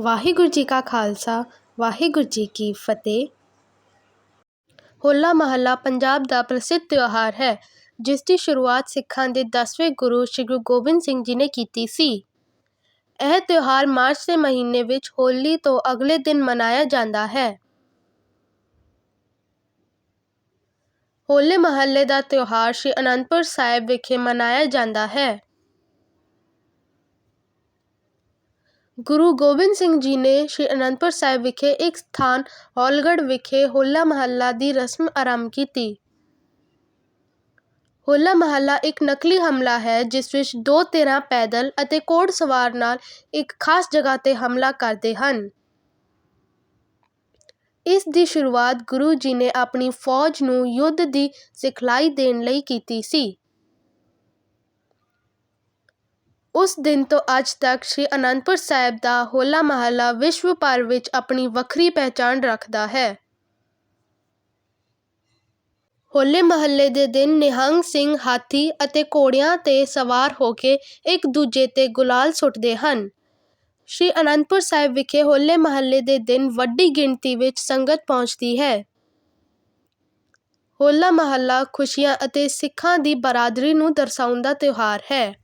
ਵਾਹਿਗੁਰੂ ਜੀ ਕਾ ਖਾਲਸਾ, ਵਾਹਿਗੁਰੂ ਜੀ ਕੀ ਫਤਿਹ। ਹੋਲਾ ਮਹੱਲਾ ਪੰਜਾਬ ਦਾ ਪ੍ਰਸਿੱਧ ਤਿਉਹਾਰ ਹੈ, ਜਿਸ ਦੀ ਸ਼ੁਰੂਆਤ ਸਿੱਖਾਂ ਦੇ 10ਵੇਂ ਗੁਰੂ ਸ੍ਰੀ ਗੁਰੂ ਗੋਬਿੰਦ ਸਿੰਘ ਜੀ ਨੇ ਕੀਤੀ ਸੀ। ਇਹ ਤਿਉਹਾਰ ਮਾਰਚ ਦੇ ਮਹੀਨੇ ਵਿੱਚ ਹੋਲੀ ਤੋਂ ਅਗਲੇ ਦਿਨ ਮਨਾਇਆ ਜਾਂਦਾ ਹੈ। ਹੋਲੇ ਮਹੱਲੇ ਦਾ ਤਿਉਹਾਰ ਸ੍ਰੀ ਅਨੰਦਪੁਰ ਸਾਹਿਬ ਵਿਖੇ ਮਨਾਇਆ ਜਾਂਦਾ ਹੈ। ਗੁਰੂ ਗੋਬਿੰਦ ਸਿੰਘ ਜੀ ਨੇ ਸ੍ਰੀ ਅਨੰਦਪੁਰ ਸਾਹਿਬ ਵਿਖੇ ਇੱਕ ਸਥਾਨ, ਹੌਲਗੜ੍ਹ ਵਿਖੇ ਹੋਲਾ ਮਹੱਲਾ ਦੀ ਰਸਮ ਆਰੰਭ ਕੀਤੀ। ਹੋਲਾ ਮਹੱਲਾ ਇੱਕ ਨਕਲੀ ਹਮਲਾ ਹੈ, ਜਿਸ ਵਿੱਚ ਦੋ ਧਿਰਾਂ ਪੈਦਲ ਅਤੇ ਘੋੜਸਵਾਰ ਨਾਲ ਇੱਕ ਖਾਸ ਜਗ੍ਹਾ ਤੇ ਹਮਲਾ ਕਰਦੇ ਹਨ। ਇਸ ਦੀ ਸ਼ੁਰੂਆਤ ਗੁਰੂ ਜੀ ਨੇ ਆਪਣੀ ਫੌਜ ਨੂੰ ਯੁੱਧ ਦੀ ਸਿਖਲਾਈ ਦੇਣ ਲਈ ਕੀਤੀ ਸੀ। ਉਸ ਦਿਨ ਤੋਂ ਅੱਜ ਤੱਕ ਸ੍ਰੀ ਅਨੰਦਪੁਰ ਸਾਹਿਬ ਦਾ ਹੋਲਾ ਮਹੱਲਾ ਵਿਸ਼ਵ ਭਰ ਵਿੱਚ ਆਪਣੀ ਵੱਖਰੀ ਪਹਿਚਾਣ ਰੱਖਦਾ ਹੈ। ਹੋਲੇ ਮਹੱਲੇ ਦੇ ਦਿਨ ਨਿਹੰਗ ਸਿੰਘ ਹਾਥੀ ਅਤੇ ਘੋੜਿਆਂ ਤੇ ਸਵਾਰ ਹੋ ਕੇ ਇੱਕ ਦੂਜੇ ਤੇ ਗੁਲਾਲ ਸੁੱਟਦੇ ਹਨ। ਸ੍ਰੀ ਅਨੰਦਪੁਰ ਸਾਹਿਬ ਵਿਖੇ ਹੋਲੇ ਮਹੱਲੇ ਦੇ ਦਿਨ ਵੱਡੀ ਗਿਣਤੀ ਵਿੱਚ ਸੰਗਤ ਪਹੁੰਚਦੀ ਹੈ। ਹੋਲਾ ਮਹੱਲਾ ਖੁਸ਼ੀਆਂ ਅਤੇ ਸਿੱਖਾਂ ਦੀ ਬਰਾਦਰੀ ਨੂੰ ਦਰਸਾਉਂਦਾ ਤਿਉਹਾਰ ਹੈ।